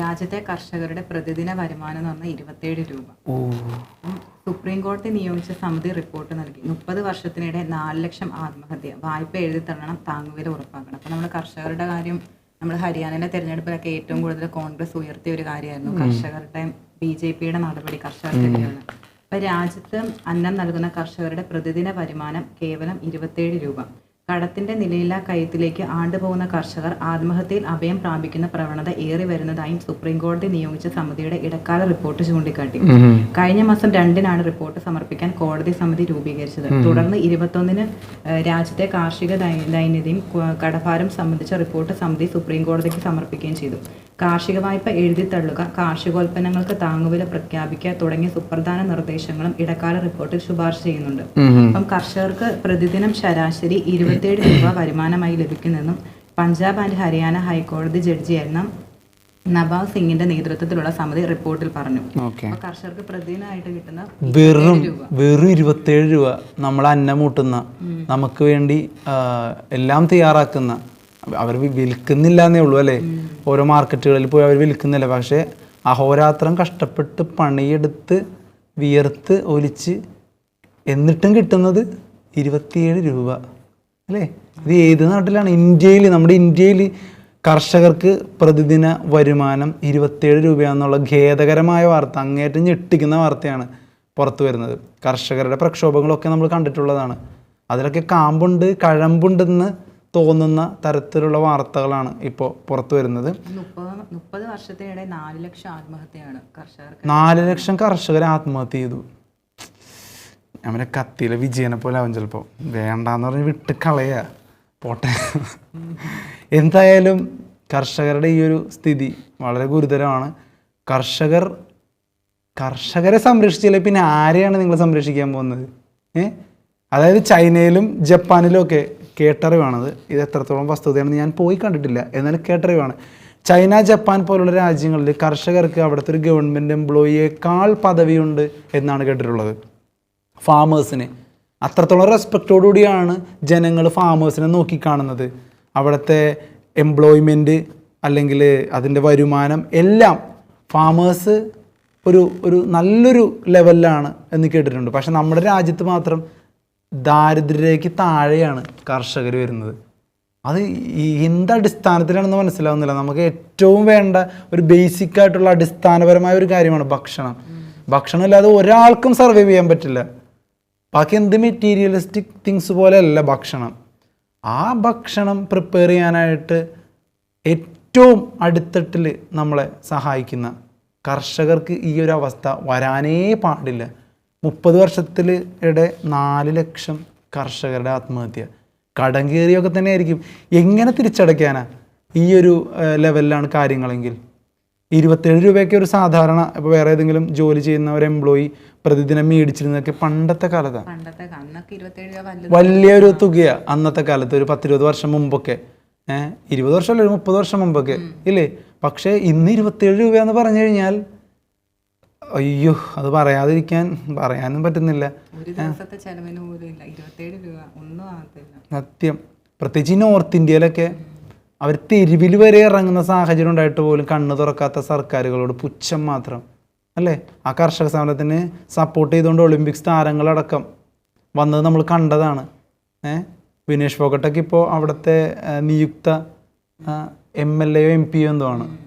രാജ്യത്തെ കർഷകരുടെ പ്രതിദിന വരുമാനം എന്ന് പറഞ്ഞാൽ ഇരുപത്തേഴ് രൂപ. സുപ്രീം കോടതി നിയോഗിച്ച സമിതി റിപ്പോർട്ട് നൽകി. മുപ്പത് വർഷത്തിനിടെ നാല് ലക്ഷം ആത്മഹത്യ. വായ്പ എഴുതി തള്ളണം താങ്ങുവില ഉറപ്പാക്കണം. അപ്പോൾ നമ്മൾ കർഷകരുടെ കാര്യം നമ്മൾ ഹരിയാനയിലെ തെരഞ്ഞെടുപ്പിലൊക്കെ ഏറ്റവും കൂടുതൽ കോൺഗ്രസ് ഉയർത്തിയ ഒരു കാര്യമായിരുന്നു കർഷകരുടെ ബി ജെ പിയുടെ നടപടി കർഷകർക്കെതിരെയാണ് അപ്പൊ രാജ്യത്ത് അന്നം നൽകുന്ന കർഷകരുടെ പ്രതിദിന വരുമാനം കേവലം ഇരുപത്തേഴ് രൂപ. കടത്തിന്റെ നിലയില്ലാ കയത്തിലേക്ക് ആണ്ടുപോകുന്ന കർഷകർ ആത്മഹത്യയിൽ അഭയം പ്രാപിക്കുന്ന പ്രവണത ഏറി വരുന്നതായും സുപ്രീം കോടതി നിയോഗിച്ച സമിതിയുടെ ഇടക്കാല റിപ്പോർട്ട് ചൂണ്ടിക്കാട്ടി. കഴിഞ്ഞ മാസം രണ്ടിനാണ് റിപ്പോർട്ട് സമർപ്പിക്കാൻ കോടതി സമിതി രൂപീകരിച്ചത്. തുടർന്ന് ഇരുപത്തൊന്നിന് രാജ്യത്തെ കാർഷിക ദൈന്യതയും കടഭാരം സംബന്ധിച്ച റിപ്പോർട്ട് സമിതി സുപ്രീം കോടതിക്ക് സമർപ്പിക്കുകയും ചെയ്തു. കാർഷിക വായ്പ എഴുതി തള്ളുക കാർഷികോൽപ്പന്നങ്ങൾക്ക് താങ്ങുവില പ്രഖ്യാപിക്കുക തുടങ്ങിയ സുപ്രധാന നിർദ്ദേശങ്ങളും ഇടക്കാല റിപ്പോർട്ടിൽ ശുപാർശ ചെയ്യുന്നുണ്ട്. അപ്പം കർഷകർക്ക് പ്രതിദിനം ശരാശരി ഇരുപത്തിയേഴ് രൂപ വരുമാനമായി ലഭിക്കുന്നെന്നും പഞ്ചാബ് ആൻഡ് ഹരിയാന ഹൈക്കോടതി ജഡ്ജിയായിരുന്ന നവാബ് സിംഗിന്റെ നേതൃത്വത്തിലുള്ള സമിതി റിപ്പോർട്ടിൽ പറഞ്ഞു. കർഷകർക്ക് പ്രതിദിനമായിട്ട് കിട്ടുന്ന വെറും വെറും ഇരുപത്തേഴ് രൂപ നമ്മൾ അന്നമൂട്ടുന്ന നമുക്ക് വേണ്ടി എല്ലാം തയ്യാറാക്കുന്ന അവർ വിൽക്കുന്നില്ല എന്നേ ഉള്ളൂ അല്ലേ? ഓരോ മാർക്കറ്റുകളിൽ പോയി അവർ വിൽക്കുന്നില്ല. പക്ഷേ അഹോരാത്രം കഷ്ടപ്പെട്ട് പണിയെടുത്ത് വിയർത്ത് ഒലിച്ച് എന്നിട്ടും കിട്ടുന്നത് ഇരുപത്തിയേഴ് രൂപ. അല്ലേ? ഇത് ഏത് നാട്ടിലാണ്? ഇന്ത്യയിൽ നമ്മുടെ ഇന്ത്യയിൽ കർഷകർക്ക് പ്രതിദിന വരുമാനം ഇരുപത്തിയേഴ് രൂപയാണെന്നുള്ള ഖേദകരമായ വാർത്ത അങ്ങേറ്റം ഞെട്ടിക്കുന്ന വാർത്തയാണ് പുറത്തു വരുന്നത്. കർഷകരുടെ പ്രക്ഷോഭങ്ങളൊക്കെ നമ്മൾ കണ്ടിട്ടുള്ളതാണ്. അതിലൊക്കെ കാമ്പുണ്ട് കഴമ്പുണ്ടെന്ന് തോന്നുന്ന തരത്തിലുള്ള വാർത്തകളാണ് ഇപ്പോൾ പുറത്തു വരുന്നത്. മുപ്പത് മുപ്പത് വർഷത്തിനിടെ നാല് ലക്ഷം ആത്മഹത്യയാണ് കർഷകർ നാല് ലക്ഷം കർഷകർ ആത്മഹത്യ ചെയ്തു. അവനെ കത്തിയിലെ വിജയനെ പോലെ അവൻ ചിലപ്പോൾ വേണ്ടാന്ന് പറഞ്ഞ് വിട്ട് കളയുക പോട്ടെ. എന്തായാലും കർഷകരുടെ ഈ ഒരു സ്ഥിതി വളരെ ഗുരുതരമാണ്. കർഷകർ കർഷകരെ സംരക്ഷിച്ചില്ല പിന്നെ ആരെയാണ് നിങ്ങൾ സംരക്ഷിക്കാൻ പോകുന്നത്? ഏ? അതായത് ചൈനയിലും ജപ്പാനിലും ഒക്കെ കേട്ടറിവാണത്. ഇത് എത്രത്തോളം വസ്തുതയാണെന്ന് ഞാൻ പോയി കണ്ടിട്ടില്ല. എന്നാൽ കേട്ടറിവാണ്. ചൈന ജപ്പാൻ പോലുള്ള രാജ്യങ്ങളിൽ കർഷകർക്ക് അവിടുത്തെ ഒരു ഗവൺമെന്റ് എംപ്ലോയിയേക്കാൾ പദവിയുണ്ട് എന്നാണ് കേട്ടിട്ടുള്ളത്. ഫാമേഴ്സിന് അത്രത്തോളം റെസ്പെക്റ്റോടുകൂടിയാണ് ജനങ്ങൾ ഫാമേഴ്സിനെ നോക്കിക്കാണുന്നത്. അവിടുത്തെ എംപ്ലോയ്മെന്റ് അല്ലെങ്കിൽ അതിന്റെ വരുമാനം എല്ലാം ഫാമേഴ്സ് ഒരു ഒരു നല്ലൊരു ലെവലിലാണ് എന്ന് കേട്ടിട്ടുണ്ട്. പക്ഷേ നമ്മുടെ രാജ്യത്ത് മാത്രം ദാരിദ്ര്യരേഖയ്ക്ക് താഴെയാണ് കർഷകർ വരുന്നത്. അത് ഈ എന്ത് അടിസ്ഥാനത്തിലാണെന്ന് മനസ്സിലാവുന്നില്ല. നമുക്ക് ഏറ്റവും വേണ്ട ഒരു ബേസിക് ആയിട്ടുള്ള അടിസ്ഥാനപരമായ ഒരു കാര്യമാണ് ഭക്ഷണം. ഭക്ഷണം ഇല്ലാതെ ഒരാൾക്കും സർവൈവ് ചെയ്യാൻ പറ്റില്ല. ബാക്കി എന്ത് മെറ്റീരിയലിസ്റ്റിക് തിങ്സ് പോലെയല്ല ഭക്ഷണം. ആ ഭക്ഷണം പ്രിപ്പയർ ചെയ്യാനായിട്ട് ഏറ്റവും അടിത്തട്ടിൽ നമ്മളെ സഹായിക്കുന്ന കർഷകർക്ക് ഈ ഒരു അവസ്ഥ വരാനേ പാടില്ല. മുപ്പത് വർഷത്തിൽ ഇടെ നാല് ലക്ഷം കർഷകരുടെ ആത്മഹത്യ. കടം കയറിയൊക്കെ തന്നെ ആയിരിക്കും എങ്ങനെ തിരിച്ചടയ്ക്കാനാ? ഈ ഒരു ലെവലിലാണ് കാര്യങ്ങളെങ്കിൽ. ഇരുപത്തേഴ് രൂപയൊക്കെ ഒരു സാധാരണ ഇപ്പോൾ വേറെ ഏതെങ്കിലും ജോലി ചെയ്യുന്ന ഒരു എംപ്ലോയി പ്രതിദിനം മേടിച്ചിരുന്നതൊക്കെ പണ്ടത്തെ കാലത്താണ് വലിയൊരു തുകയാണ് അന്നത്തെ കാലത്ത്. ഒരു പത്തിരുപത് വർഷം മുമ്പൊക്കെ. ഏഹ് ഇരുപത് വർഷമല്ല ഒരു മുപ്പത് വർഷം മുമ്പൊക്കെ. ഇല്ലേ? പക്ഷേ ഇന്ന് ഇരുപത്തേഴ് രൂപയെന്ന് പറഞ്ഞു കഴിഞ്ഞാൽ അയ്യോ അത് പറയാതിരിക്കാൻ പറയാനും പറ്റുന്നില്ല. സത്യം. പ്രത്യേകിച്ച് ഈ നോർത്ത് ഇന്ത്യയിലൊക്കെ അവർ തെരുവിൽ വരെ ഇറങ്ങുന്ന സാഹചര്യം ഉണ്ടായിട്ട് പോലും കണ്ണു തുറക്കാത്ത സർക്കാരുകളോട് പുച്ഛം മാത്രം. അല്ലേ? ആ കർഷക സമരത്തിന് സപ്പോർട്ട് ചെയ്തുകൊണ്ട് ഒളിമ്പിക്സ് താരങ്ങളടക്കം വന്നത് നമ്മൾ കണ്ടതാണ്. ഏ? വിനേഷ് ഫോഗട്ടൊക്കെ ഇപ്പോൾ അവിടുത്തെ നിയുക്ത എം എൽ എയോ എം പിയോ എന്തോ ആണ്.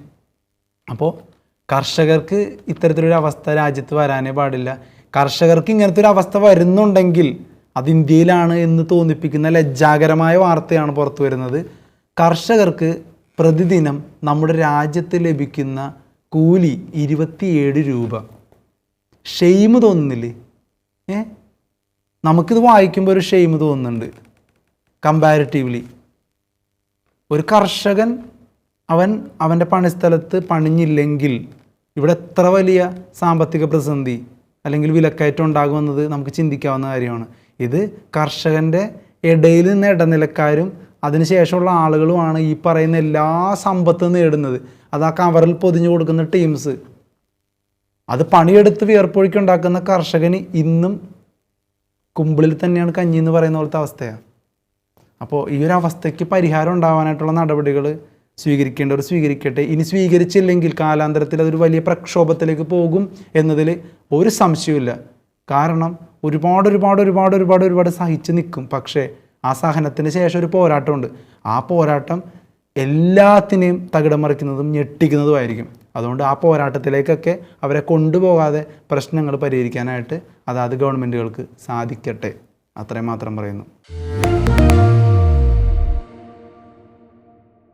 അപ്പോൾ കർഷകർക്ക് ഇത്തരത്തിലൊരു അവസ്ഥ രാജ്യത്ത് വരാനേ പാടില്ല. കർഷകർക്ക് ഇങ്ങനത്തെ ഒരു അവസ്ഥ വരുന്നുണ്ടെങ്കിൽ അത് ഇന്ത്യയിലാണ് എന്ന് തോന്നിപ്പിക്കുന്ന ലജ്ജാകരമായ വാർത്തയാണ് പുറത്തു വരുന്നത്. കർഷകർക്ക് പ്രതിദിനം നമ്മുടെ രാജ്യത്ത് ലഭിക്കുന്ന കൂലി ഇരുപത്തിയേഴ് രൂപ. ഷെയിമ് തോന്നുന്നില്ലേ? ഏ? നമുക്കിത് വായിക്കുമ്പോൾ ഒരു ഷെയിമ് തോന്നുന്നുണ്ട്. കമ്പാരിറ്റീവ്ലി. ഒരു കർഷകൻ അവൻ അവന്റെ പണിസ്ഥലത്ത് പണിഞ്ഞില്ലെങ്കിൽ ഇവിടെ എത്ര വലിയ സാമ്പത്തിക പ്രതിസന്ധി അല്ലെങ്കിൽ വിലക്കയറ്റം ഉണ്ടാകുമെന്നത് നമുക്ക് ചിന്തിക്കാവുന്ന കാര്യമാണ്. ഇത് കർഷകന്റെ ഇടയിൽ നിന്ന് ഇടനിലക്കാരും അതിനുശേഷമുള്ള ആളുകളുമാണ് ഈ പറയുന്ന എല്ലാ സമ്പത്തും നേടുന്നത്. അത് ആ കവറിൽ പൊതിഞ്ഞു കൊടുക്കുന്ന ടീംസ് അത് പണിയെടുത്ത് വിയർപ്പൊഴിക്കുണ്ടാക്കുന്ന കർഷകന് ഇന്നും കുമ്പിളിൽ തന്നെയാണ് കഞ്ഞി എന്ന് പറയുന്ന പോലത്തെ അവസ്ഥയാണ്. അപ്പോൾ ഈ ഒരു അവസ്ഥയ്ക്ക് പരിഹാരം ഉണ്ടാവാനായിട്ടുള്ള നടപടികൾ സ്വീകരിക്കേണ്ടവർ സ്വീകരിക്കട്ടെ. ഇനി സ്വീകരിച്ചില്ലെങ്കിൽ കാലാന്തരത്തിൽ അതൊരു വലിയ പ്രക്ഷോഭത്തിലേക്ക് പോകും എന്നതിൽ ഒരു സംശയവുമില്ല. കാരണം ഒരുപാട് ഒരുപാട് ഒരുപാട് ഒരുപാട് ഒരുപാട് സഹിച്ച് നിൽക്കും. പക്ഷേ ആ സഹനത്തിന് ശേഷം ഒരു പോരാട്ടമുണ്ട്. ആ പോരാട്ടം എല്ലാത്തിനെയും തകിടം മറിക്കുന്നതും ഞെട്ടിക്കുന്നതുമായിരിക്കും. അതുകൊണ്ട് ആ പോരാട്ടത്തിലേക്കൊക്കെ അവരെ കൊണ്ടുപോകാതെ പ്രശ്നങ്ങൾ പരിഹരിക്കാനായിട്ട് അതാത് ഗവൺമെന്റുകൾക്ക് സാധിക്കട്ടെ. അത്രയും മാത്രം പറയുന്നു.